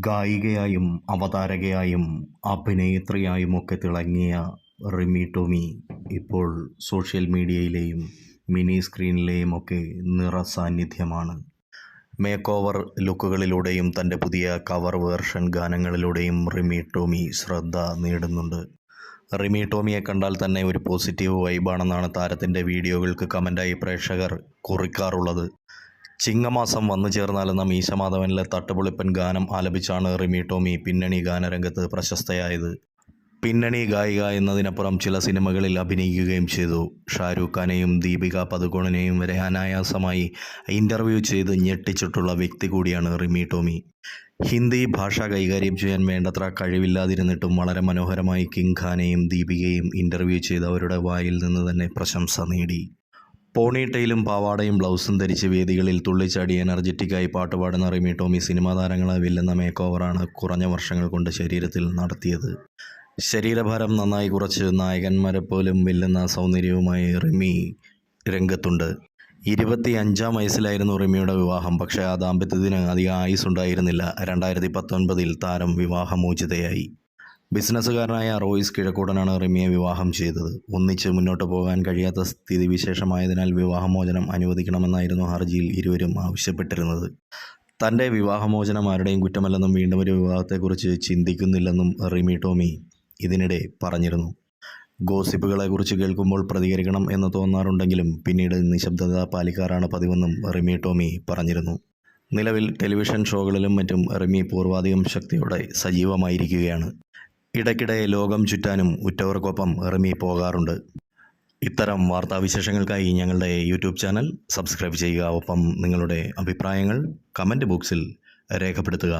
ഗായികയായും അവതാരകയായും അഭിനേത്രിയായുമൊക്കെ തിളങ്ങിയ റിമി ടോമി ഇപ്പോൾ സോഷ്യൽ മീഡിയയിലെയും മിനി സ്ക്രീനിലെയുമൊക്കെ നിറസാന്നിധ്യമാണ്. മേക്ക് ഓവർ ലുക്കുകളിലൂടെയും തന്റെ പുതിയ കവർ വേർഷൻ ഗാനങ്ങളിലൂടെയും റിമി ടോമി ശ്രദ്ധ നേടുന്നുണ്ട്. റിമി ടോമിയെ കണ്ടാൽ തന്നെ ഒരു പോസിറ്റീവ് വൈബാണെന്നാണ് താരത്തിന്റെ വീഡിയോകൾക്ക് കമന്റായി പ്രേക്ഷകർ കുറിക്കാറുള്ളത്. ചിങ്ങമാസം വന്നു ചേർന്നാലെന്ന മീശമാധവനിലെ തട്ടുപൊളിപ്പൻ ഗാനം ആലപിച്ചാണ് റിമി ടോമി പിന്നണി ഗാനരംഗത്ത് പ്രശസ്തയായത്. പിന്നണി ഗായിക എന്നതിനപ്പുറം ചില സിനിമകളിൽ അഭിനയിക്കുകയും ചെയ്തു. ഷാരൂഖ് ഖാനെയും ദീപിക പതുക്കോണിനെയും വരെ അനായാസമായി ഇന്റർവ്യൂ ചെയ്ത് ഞെട്ടിച്ചിട്ടുള്ള വ്യക്തി കൂടിയാണ് റിമി ടോമി. ഹിന്ദി ഭാഷ കൈകാര്യം ചെയ്യാൻ വേണ്ടത്ര കഴിവില്ലാതിരുന്നിട്ടും വളരെ മനോഹരമായി കിങ് ഖാനെയും ദീപികയും ഇന്റർവ്യൂ ചെയ്ത് അവരുടെ വായിൽ നിന്ന് തന്നെ പ്രശംസ നേടി. പോണി ടൈലും പാവാടയും ബ്ലൗസും ധരിച്ച് വേദികളിൽ തുള്ളിച്ചാടി എനർജറ്റിക്കായി പാട്ടുപാടുന്ന റിമി ടോമി സിനിമാ താരങ്ങളെ വില്ലെന്ന മേക്ക് ഓവറാണ് കുറഞ്ഞ വർഷങ്ങൾ കൊണ്ട് ശരീരത്തിൽ നടത്തിയത്. ശരീരഭാരം നന്നായി കുറച്ച് നായകന്മാരെ പോലും വെല്ലുന്ന സൗന്ദര്യവുമായി റിമി രംഗത്തുണ്ട്. ഇരുപത്തി അഞ്ചാം വയസ്സിലായിരുന്നു റിമിയുടെ വിവാഹം. പക്ഷേ ആ ദാമ്പത്യത്തിന് അധികം ആയുസ് ഉണ്ടായിരുന്നില്ല രണ്ടായിരത്തി പത്തൊൻപതിൽ താരം വിവാഹമോചിതയായി. ബിസിനസ്സുകാരനായ റോയിസ് കിഴക്കൂടനാണ് റിമിയെ വിവാഹം ചെയ്തത്. ഒന്നിച്ച് മുന്നോട്ട് പോകാൻ കഴിയാത്ത സ്ഥിതിവിശേഷമായതിനാൽ വിവാഹമോചനം അനുവദിക്കണമെന്നായിരുന്നു ഹർജിയിൽ ഇരുവരും ആവശ്യപ്പെട്ടിരുന്നത്. തന്റെ വിവാഹമോചനം ആരുടെയും കുറ്റമല്ലെന്നും വീണ്ടും ഒരു വിവാഹത്തെക്കുറിച്ച് ചിന്തിക്കുന്നില്ലെന്നും റിമി ടോമി ഇതിനിടെ പറഞ്ഞിരുന്നു. ഗോസിപ്പുകളെക്കുറിച്ച് കേൾക്കുമ്പോൾ പ്രതികരിക്കണം എന്ന് തോന്നാറുണ്ടെങ്കിലും പിന്നീട് നിശബ്ദത പാലിക്കാറാണ് പതിവെന്നും റിമി ടോമി പറഞ്ഞിരുന്നു. നിലവിൽ ടെലിവിഷൻ ഷോകളിലും മറ്റും റിമി പൂർവാധികം ശക്തിയോടെ സജീവമായിരിക്കുകയാണ്. ഇടയ്ക്കിടെ ലോകം ചുറ്റാനും ഉറ്റവർക്കൊപ്പം റിമി പോകാറുണ്ട് ഇത്തരം വാർത്താവിശേഷങ്ങൾക്കായി ഞങ്ങളുടെ യൂട്യൂബ് ചാനൽ സബ്സ്ക്രൈബ് ചെയ്യുക. ഒപ്പം നിങ്ങളുടെ അഭിപ്രായങ്ങൾ കമന്റ് ബോക്സിൽ രേഖപ്പെടുത്തുക.